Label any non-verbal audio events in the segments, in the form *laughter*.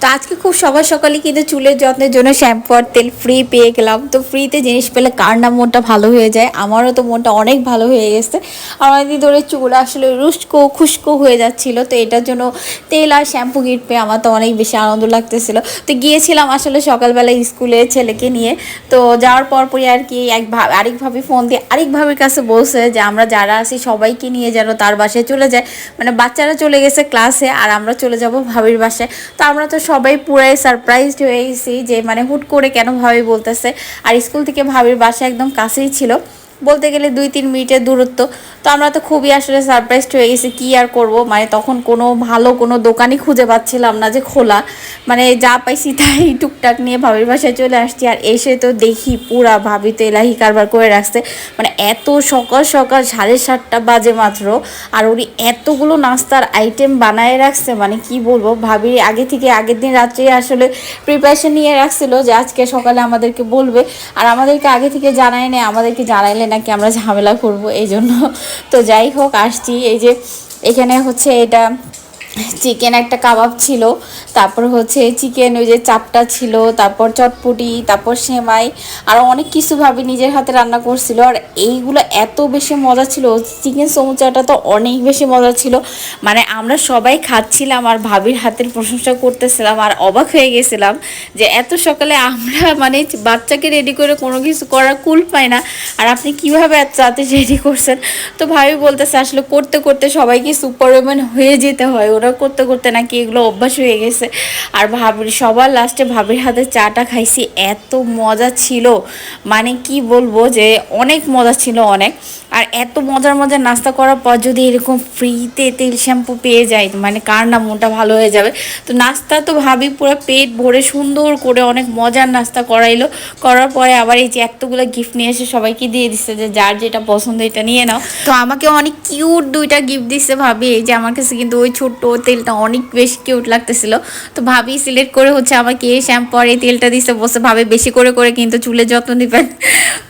তো আজকে খুব সকাল সকালে কিন্তু চুলের যত্নের জন্য শ্যাম্পু আর তেল ফ্রি পেয়ে গেলাম। তো ফ্রিতে জিনিস পেলে কার না মনটা ভালো হয়ে যায়? আমারও তো মনটা অনেক ভালো হয়ে গেছে। আর অনেকদিন ধরে চুল আসলে রুস্কো খুস্কো হয়ে যাচ্ছিল। তো এটার জন্য তেল আর শ্যাম্পু কিট পেয়ে আমার তো অনেক বেশি আনন্দ লাগতেছিল। তো গিয়েছিলাম আসলে সকালবেলা স্কুলে ছেলেকে নিয়ে। তো যাওয়ার পর পরই আর কি এক আরেকভাবে ফোন দিয়ে আরেক ভাবির কাছে বলছে যে, আমরা যারা আছি সবাইকে নিয়ে যেন তার বাসায় চলে যায়। মানে বাচ্চারা চলে গেছে ক্লাসে আর আমরা চলে যাব ভাবির বাসায়। তো আমরা তো সবাই পুরাই সারপ্রাইজড হয়েছি যে মানে হুট করে কেন ভাবি বলতেছে। আর স্কুল থেকে ভাবির বাসা একদম কাছেই ছিল। বলতে গেলে দুই, তিন মিনিটের দূরত্ব। তো আমরা তো খুবই আসলে সারপ্রাইজড হয়ে গেছি, কি আর করব? মানে তখন কোনো ভালো কোনো দোকানই খুঁজে পাচ্ছিলাম না যে খোলা। মানে যা পাইছি *laughs* তাই টুকটাক নিয়ে ভাবির বাসায় চলে আসছি। আর এসে তো দেখি পুরা ভাবি তো এলাহি কারবার করে রাখছে। মানে এত সকাল সকাল সাড়ে সাতটা বাজে মাত্র। আর উনি এতগুলো নাস্তার আইটেম বানায় রাখছে মানে কি বলব? ভাবি আগে থেকে আগের দিন রাত্রে আসলে প্রিপারেশন নিয়ে রাখছিল যে আজকে সকালে আমাদেরকে বলবে। আর আমাদেরকে আগে থেকে জানায় নেই আমাদেরকে জানাইলে নাকি আমরা ঝামেলা করব, এই জন্য। তো যাই হোক, আসছি। এই যে এখানে হচ্ছে এটা চিকেন একটা কাবাব ছিল, তারপর হচ্ছে চিকেন ওই যে চাপটা ছিল, তারপর চটপুটি, তারপর সেমাই, আর অনেক কিছু ভাবি নিজের হাতে রান্না করছিল। আর এইগুলো এত বেশি মজা ছিল চিকেন সমুচাটা তো অনেক বেশি মজা ছিল। মানে আমরা সবাই খাচ্ছিলাম আর ভাবির হাতের প্রশংসা করতেছিলাম আর অবাক হয়ে গেছিলাম যে এত সকালে আমরা *laughs* মানে বাচ্চাকে রেডি করে কোনো কিছু করার কুল পাই না। আর আপনি কীভাবে এত রাতে রেডি করছেন? তো ভাবি বলতেছে, আসলে করতে করতে সবাইকে সুপারম্যান হয়ে যেতে হয়, ওরা করতে করতে নাকি এগুলো অভ্যাস হয়ে গেছে। আর ভাবির, সবার লাস্টে ভাবির হাতে চাটা খাইছি, এত মজা ছিল। মানে কি বলব যে, অনেক মজা ছিল অনেক। আর এত মজার মজার নাস্তা করার পর যদি এরকম ফ্রিতে তেল শ্যাম্পু পেয়ে যায় মানে কার না মনটা ভালো হয়ে যাবে? তো নাস্তা তো ভাবি পুরো পেট ভরে সুন্দর করে অনেক মজার নাস্তা করাইলো। করার পরে আবার এই যে এতগুলো গিফট নিয়ে এসে সবাইকে দিয়ে দিচ্ছে যে যার যেটা পছন্দ এটা নিয়ে নাও। তো আমাকে অনেক কিউট দুইটা গিফট দিচ্ছে ভাবি। এই যে আমার কাছে কিন্তু ওই ছোট্ট তেলটা অনেক বেশি কিউট লাগতেছিল। তো ভাবি সিলেক্ট করে হচ্ছে আমাকে এই শ্যাম্পু আর এই তেলটা দিচ্ছে বসে ভাবে, বেশি করে করে কিন্তু চুলের যত্ন দিবেন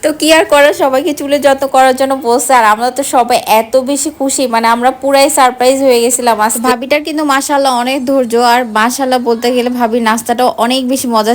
তো কি আর করার সবাইকে চুলে যত্ন করার জন্য বসছে আর আমরা তো সবাই এত বেশি খুশি। মানে আমরা পুরাই সারপ্রাইজ হয়ে গেছিলাম ভাবিটার কিন্তু মাসাল্লাহ অনেক ধৈর্য। আর মাসাল্লাহ বলতে গেলে ভাবি নাস্তাটা অনেক বেশি মজা